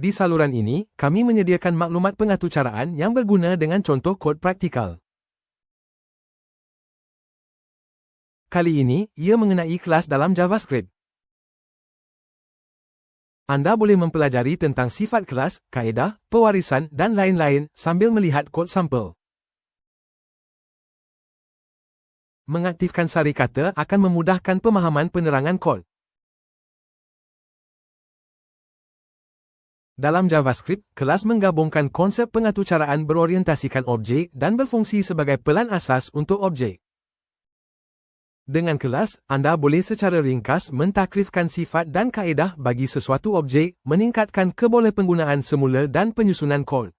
Di saluran ini, kami menyediakan maklumat pengaturcaraan yang berguna dengan contoh kod praktikal. Kali ini, ia mengenai kelas dalam JavaScript. Anda boleh mempelajari tentang sifat kelas, kaedah, pewarisan dan lain-lain sambil melihat kod sampel. Mengaktifkan sari kata akan memudahkan pemahaman penerangan kod. Dalam JavaScript, kelas menggabungkan konsep pengaturcaraan berorientasikan objek dan berfungsi sebagai pelan asas untuk objek. Dengan kelas, anda boleh secara ringkas mentakrifkan sifat dan kaedah bagi sesuatu objek, meningkatkan keboleh penggunaan semula dan penyusunan kod.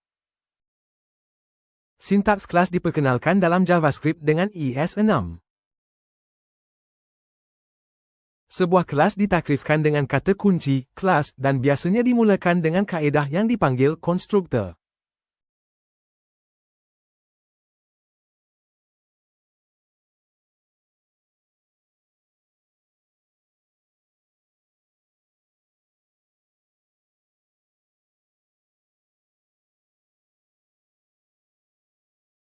Sintaks kelas diperkenalkan dalam JavaScript dengan ES6. Sebuah kelas ditakrifkan dengan kata kunci, kelas, dan biasanya dimulakan dengan kaedah yang dipanggil konstruktor.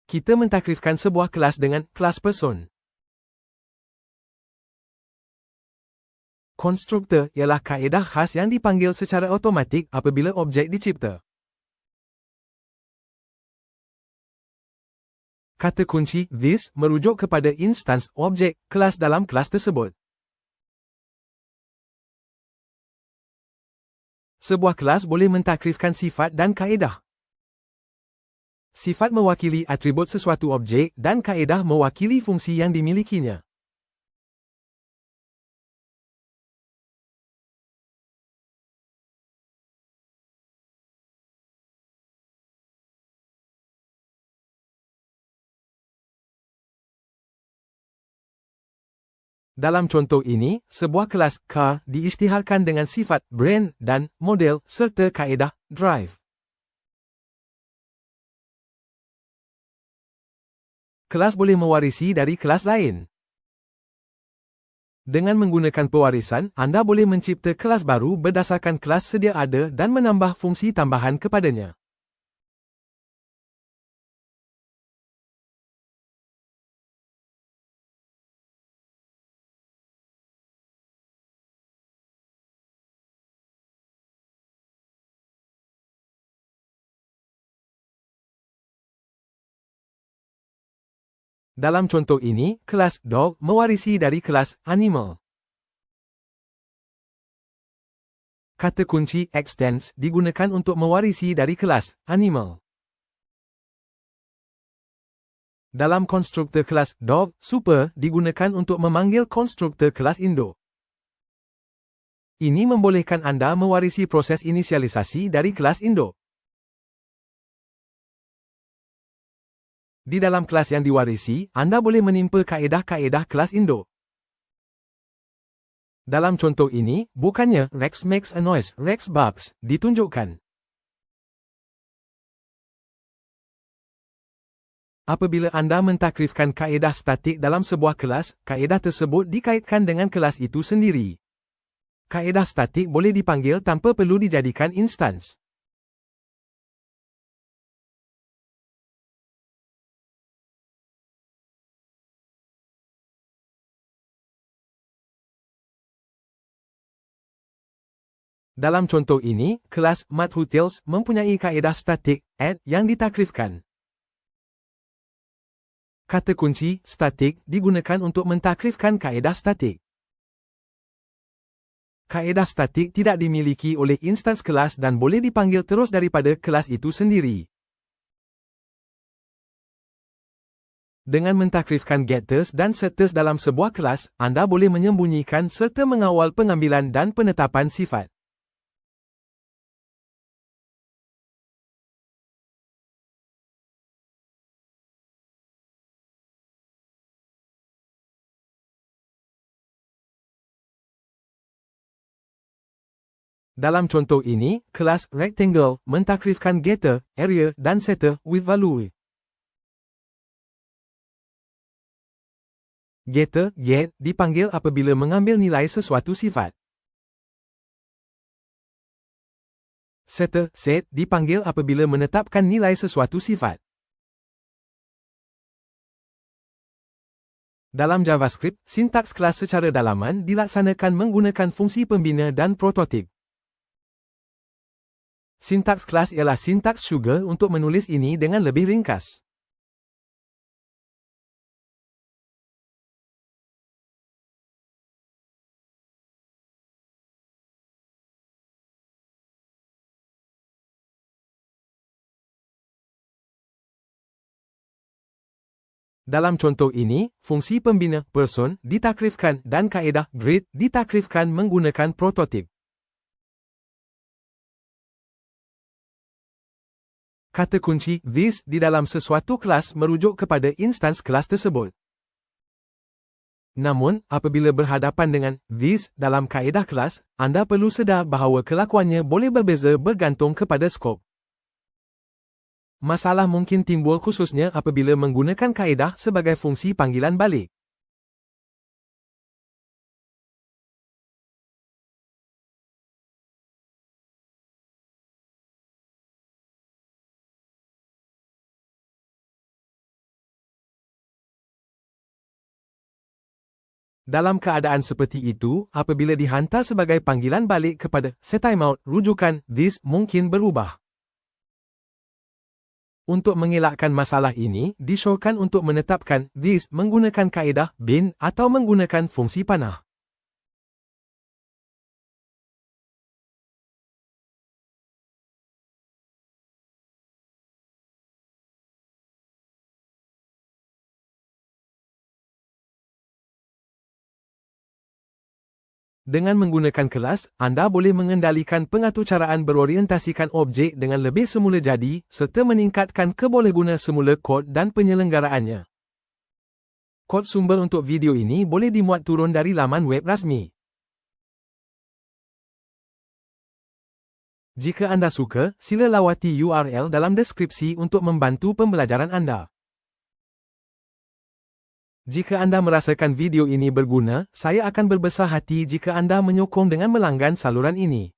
kita mentakrifkan sebuah kelas dengan kelas person. Konstruktor ialah kaedah khas yang dipanggil secara automatik apabila objek dicipta. Kata kunci this merujuk kepada instance objek kelas dalam kelas tersebut. Sebuah kelas boleh mentakrifkan sifat dan kaedah. Sifat mewakili atribut sesuatu objek dan kaedah mewakili fungsi yang dimilikinya. Dalam contoh ini, sebuah kelas car diisytiharkan dengan sifat brand dan model serta kaedah drive. kelas boleh mewarisi dari kelas lain. Dengan menggunakan pewarisan, anda boleh mencipta kelas baru berdasarkan kelas sedia ada dan menambah fungsi tambahan kepadanya. Dalam contoh ini, kelas dog mewarisi dari kelas animal. Kata kunci extends digunakan untuk mewarisi dari kelas animal. Dalam konstruktor kelas dog, super digunakan untuk memanggil konstruktor kelas induk. Ini membolehkan anda mewarisi proses inisialisasi dari kelas induk. Di dalam kelas yang diwarisi, anda boleh menimpa kaedah-kaedah kelas induk. Dalam contoh ini, bukannya Rex makes a noise, Rex barks, ditunjukkan. Apabila anda mentakrifkan kaedah statik dalam sebuah kelas, kaedah tersebut dikaitkan dengan kelas itu sendiri. Kaedah statik boleh dipanggil tanpa perlu dijadikan instans. Dalam contoh ini, kelas MathUtils mempunyai kaedah statik add yang ditakrifkan. Kata kunci statik digunakan untuk mentakrifkan kaedah statik. Kaedah statik tidak dimiliki oleh instans kelas dan boleh dipanggil terus daripada kelas itu sendiri. Dengan mentakrifkan getters dan setters dalam sebuah kelas, anda boleh menyembunyikan serta mengawal pengambilan dan penetapan sifat. Dalam contoh ini, kelas rectangle mentakrifkan getter, area dan setter with value. Getter, get, dipanggil apabila mengambil nilai sesuatu sifat. Serta set dipanggil apabila menetapkan nilai sesuatu sifat. Dalam JavaScript, sintaks kelas secara dalaman dilaksanakan menggunakan fungsi pembina dan prototip. Sintaks kelas ialah sintaks Sugar untuk menulis ini dengan lebih ringkas. Dalam contoh ini, fungsi pembina person ditakrifkan dan kaedah grid ditakrifkan menggunakan prototip. Kata kunci this di dalam sesuatu kelas merujuk kepada instans kelas tersebut. Namun, apabila berhadapan dengan this dalam kaedah kelas, anda perlu sedar bahawa kelakuannya boleh berbeza bergantung kepada skop. Masalah mungkin timbul khususnya apabila menggunakan kaedah sebagai fungsi panggilan balik. Dalam keadaan seperti itu, apabila dihantar sebagai panggilan balik kepada setImeout, rujukan this mungkin berubah. Untuk mengelakkan masalah ini, disyorkan untuk menetapkan this menggunakan kaedah bin atau menggunakan fungsi panah. Dengan menggunakan kelas, anda boleh mengendalikan pengaturcaraan berorientasikan objek dengan lebih semula jadi serta meningkatkan kebolehguna semula kod dan penyelenggaraannya. Kod sumber untuk video ini boleh dimuat turun dari laman web rasmi. Jika anda suka, sila lawati URL dalam deskripsi untuk membantu pembelajaran anda. Jika anda merasakan video ini berguna, saya akan berbesar hati jika anda menyokong dengan melanggan saluran ini.